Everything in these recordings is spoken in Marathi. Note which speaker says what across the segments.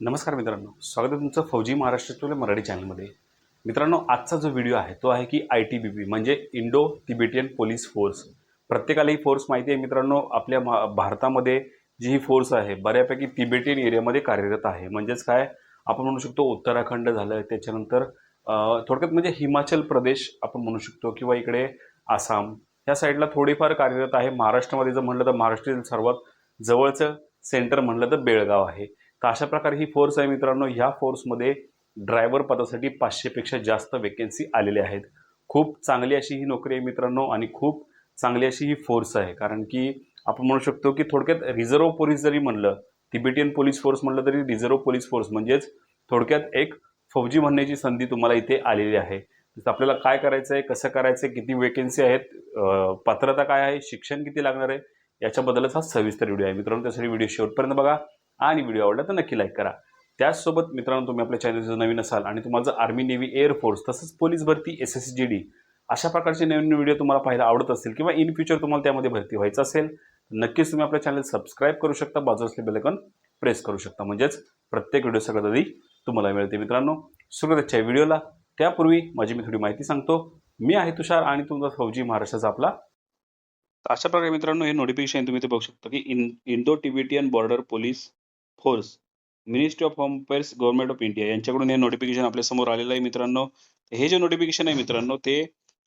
Speaker 1: नमस्कार मित्रांनो स्वागत आहे तुमचं फौजी महाराष्ट्रातील मराठी चॅनलमध्ये. मित्रांनो आजचा जो व्हिडिओ आहे तो आहे की आय टी बी पी म्हणजे इंडो तिबेटियन पोलीस फोर्स. प्रत्येकाला ही फोर्स माहिती आहे मित्रांनो आपल्या मा भारतामध्ये जी ही फोर्स आहे बऱ्यापैकी तिबेटियन एरियामध्ये कार्यरत आहे. म्हणजेच काय? आपण म्हणू शकतो उत्तराखंड झालं त्याच्यानंतर थोडक्यात म्हणजे हिमाचल प्रदेश आपण म्हणू शकतो किंवा इकडे आसाम. ह्या साईडला थोडीफार कार्यरत आहे. महाराष्ट्रामध्ये जर म्हणलं तर महाराष्ट्रातील सर्वात जवळचं सेंटर म्हणलं तर बेळगाव आहे. तर अशा प्रकारे ही फोर्स आहे मित्रांनो. ह्या फोर्समध्ये ड्रायव्हर पदासाठी पाचशेपेक्षा जास्त वेकेन्सी आलेल्या आहेत. खूप चांगली अशी ही नोकरी आहे मित्रांनो आणि खूप चांगली अशी ही फोर्स आहे. कारण की आपण म्हणू शकतो की थोडक्यात रिझर्व्ह पोलीस जरी म्हणलं तिबेटियन पोलीस फोर्स म्हणलं तरी रिझर्व्ह पोलीस फोर्स म्हणजेच थोडक्यात एक फौजी म्हणण्याची संधी तुम्हाला इथे आलेली आहे. आपल्याला काय करायचं आहे कसं करायचं आहे किती वेकेन्सी आहेत पात्रता काय आहे शिक्षण किती लागणार आहे याच्याबद्दलच हा सविस्तर व्हिडिओ आहे. मित्रांनो त्यासाठी व्हिडिओ शेवटपर्यंत बघा. आणि व्हिडिओ आवडला तर नक्की लाईक करा. त्याचसोबत मित्रांनो तुम्ही आपल्या चॅनल जर नवीन असाल आणि तुम्हाला जर आर्मी नेव्ही एअरफोर्स तसंच पोलीस भरती एस एस जी डी अशा प्रकारचे नवीन व्हिडिओ तुम्हाला पाहायला आवडत असतील किंवा इन फ्युचर तुम्हाला त्यामध्ये भरती व्हायचं असेल नक्कीच तुम्ही आपल्या चॅनल सबस्क्राईब करू शकता. बाजू असले बेलकन प्रेस करू शकता. म्हणजेच प्रत्येक व्हिडिओ सगळ्यात आधी तुम्हाला मिळते मित्रांनो. सुरुवातीच्या व्हिडिओला त्यापूर्वी माझी मी थोडी माहिती सांगतो. मी आहे तुषार आणि तुमचा फौजी महाराष्ट्राचा आपला. अशा प्रकारे मित्रांनो हे नोटिफिकेशन तुम्ही ते बघू शकता की in Indo Tibetan border police force ministry of home affairs government of India यांच्याकडून हे नोटिफिकेशन आपल्यासमोर आलेलं आहे मित्रांनो. हे जे नोटिफिकेशन आहे मित्रांनो ते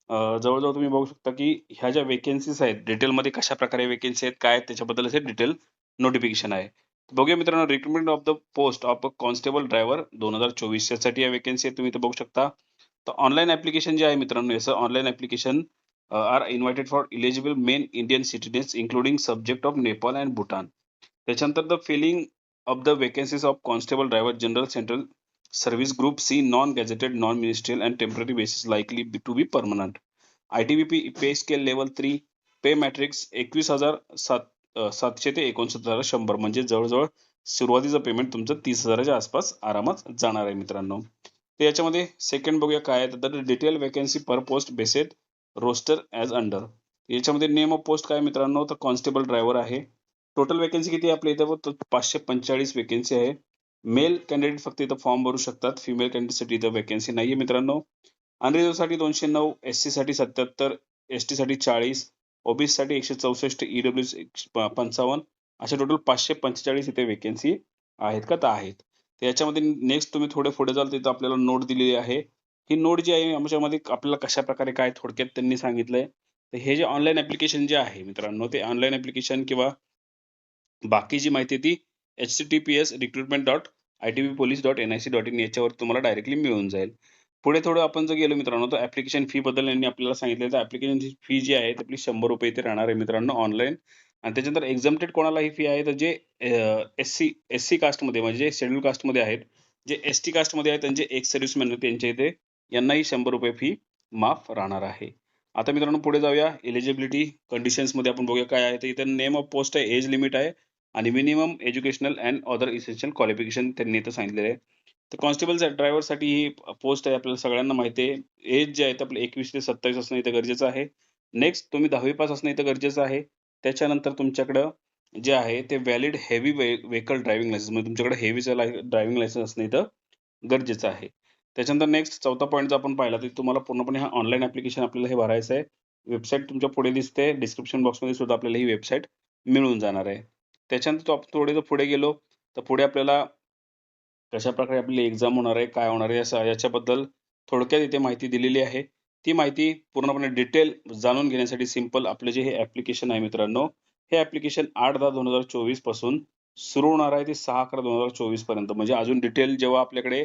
Speaker 1: जवळजवळ तुम्ही बघू शकता की ह्या ज्या वेकेन्सीज आहेत डिटेलमध्ये कशा प्रकारे वेकेन्सी आहेत काय त्याच्याबद्दल हे डिटेल नोटिफिकेशन आहे. बघूया मित्रांनो recruitment of the post of a constable driver दोन हजार चोवीस यासाठी या वेकेन्सी आहेत तुम्ही इथे बघू शकता. तर ऑनलाईन ॲप्लिकेशन जे आहे मित्रांनो याचं online application are invited for eligible men Indian citizens including subject of Nepal and Bhutan त्याच्यानंतर the filling of the vacancies of constable driver general central service group C non gazetted non ministerial and temporary basis likely to be permanent I T B P pay scale level three pay matrix एकवीस हजार सात सातशे ते एकोणसत्तर शंभर. म्हणजे जवळजवळ सुरुवातीचं पेमेंट तुमचं तीस हजाराच्या आसपास आरामात जाणार आहे मित्रांनो. तर याच्यामध्ये सेकंड बघूया काय आहे. तर detail vacancy per post based roster as under याच्यामध्ये नेम ऑफ पोस्ट काय मित्रांनो? तर कॉन्स्टेबल ड्रायव्हर आहे. टोटल वेकन्सी किती आपल्या इथं? पाचशे पंचेचाळीस वेकन्सी आहे. मेल कॅन्डिडेट फक्त इथं फॉर्म भरू शकतात. फिमेल कॅन्डिडेटसाठी इथं वेकन्सी नाही आहे मित्रांनो अनरिझर्वसाठी दोनशे नऊ एससाठी सत्याहत्तर एससाठी चाळीस ओबीसीसाठी एकशे चौसष्ट ईडब्ल्यू पंचावन्न. अशा टोटल पाचशे पंचेचाळीस इथे वेकन्सी आहेत का? तर आहेत. तर याच्यामध्ये नेक्स्ट तुम्ही थोडे पुढे जाल तिथं आपल्याला नोट दिलेली आहे. ही नोट जी आहे आमच्यामध्ये आपल्याला कशा प्रकारे काय थोडक्यात त्यांनी सांगितलंय. तर हे जे ऑनलाईन ऍप्लिकेशन जे आहे मित्रांनो ते ऑनलाईन ऍप्लिकेशन किंवा बाकी जी माहिती आहे ती H T T P S recruitment dot I T B police dot N I C dot in याच्यावर तुम्हाला डायरेक्टली मिळून जाईल. पुढे थोडं आपण जर गेलो मित्रांनो तर ऍप्लिकेशन फी बद्दल यांनी आपल्याला सांगितलं तर ऍप्लिकेशन फी जी आहे ती आपली शंभर रुपये इथे राहणार आहे मित्रांनो ऑनलाईन आणि त्याच्यानंतर एक्झामटेड कोणाला ही फी आहे तर जे एस सी एस सी कास्टमध्ये म्हणजे शेड्यूल कास्टमध्ये आहेत जे एस टी कास्टमध्ये आहेत त्यांचे एक्स सर्व्हिसमॅन त्यांच्या इथे यांनाही शंभर रुपये फी माफ राहणार आहे. आता मित्रांनो पुढे जाऊया. एलिजिबिलिटी कंडिशन्समध्ये आपण बघूया काय आहे. तर इथे नेम ऑफ पोस्ट आहे एज लिमिट आहे. आणि minimum educational and other essential qualification त्यांनी इथं सांगितलेलं आहे. तर कॉन्स्टेबल ड्रायव्हरसाठी ही पोस्ट आहे आपल्याला सगळ्यांना माहिती आहे. एज जे आहे ते आपलं एकवीस ते सत्तावीस असणं इथं गरजेचं आहे. नेक्स्ट तुम्ही दहावी पास असणं इथं गरजेचं आहे. त्याच्यानंतर तुमच्याकडं जे आहे ते valid heavy vehicle driving licence म्हणजे तुमच्याकडे हेवीचं ड्रायव्हिंग लायसन्स असणं इथं गरजेचं आहे. त्याच्यानंतर नेक्स्ट चौथा पॉईंट जर आपण पाहिला तर तुम्हाला पूर्णपणे हा ऑनलाईन ॲप्लिकेशन आपल्याला हे भरायचं आहे. वेबसाईट तुमच्यापुढे दिसते. डिस्क्रिप्शन बॉक्समध्ये सुद्धा आपल्याला ही वेबसाईट मिळून जाणार आहे. त्याच्यानंतर तो आपण थोडे जर पुढे गेलो तर पुढे आपल्याला कशा प्रकारे आपली एक्झाम होणार आहे काय होणार आहे असं याच्याबद्दल थोडक्यात इथे माहिती दिलेली आहे. ती माहिती पूर्णपणे डिटेल जाणून घेण्यासाठी सिंपल आपले जे हे ॲप्लिकेशन आहे मित्रांनो हे ॲप्लिकेशन आठ दहा दोन हजार चोवीसपासून सुरू होणार आहे ते सहा अकरा दोन हजार चोवीसपर्यंत. म्हणजे अजून डिटेल जेव्हा आपल्याकडे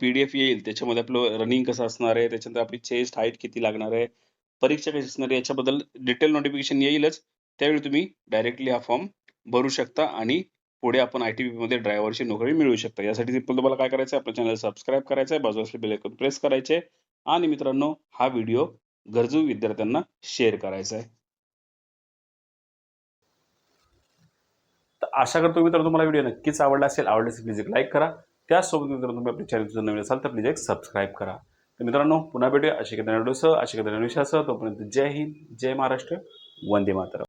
Speaker 1: पीडीएफ येईल त्याच्यामध्ये आपलं रनिंग कसं असणार आहे त्याच्यानंतर आपली चेस्ट हाईट किती लागणार आहे परीक्षा कशी असणार आहे याच्याबद्दल डिटेल नोटिफिकेशन येईलच. त्यावेळी तुम्ही डायरेक्टली हा फॉर्म भरू शकता आणि पुढे आपण आय टी मध्ये ड्रायव्हरची नोकरी मिळवू शकता. यासाठी सिंपल तुम्हाला काय करायचं आहे आपल्या चॅनल सबस्क्राईब करायचं आहे बाजू असले बेल आयकॉन प्रेस करायचे आणि मित्रांनो हा व्हिडिओ गरजू विद्यार्थ्यांना शेअर करायचा आहे तर आशा करतो मित्रांनो तुम्हाला व्हिडिओ नक्कीच आवडला असेल. आवडल्यास प्लीज एक लाईक करा. त्याचसोबत मित्रांनो तुम्ही आपल्या चॅनल नवीन असाल तर प्लीज एक सबस्क्राईब करा. तर मित्रांनो पुन्हा भेटूया. अशी कधी व्हिडिओसह अशी विषयासह तोपर्यंत जय हिंद जय महाराष्ट्र. वंदे मातरम.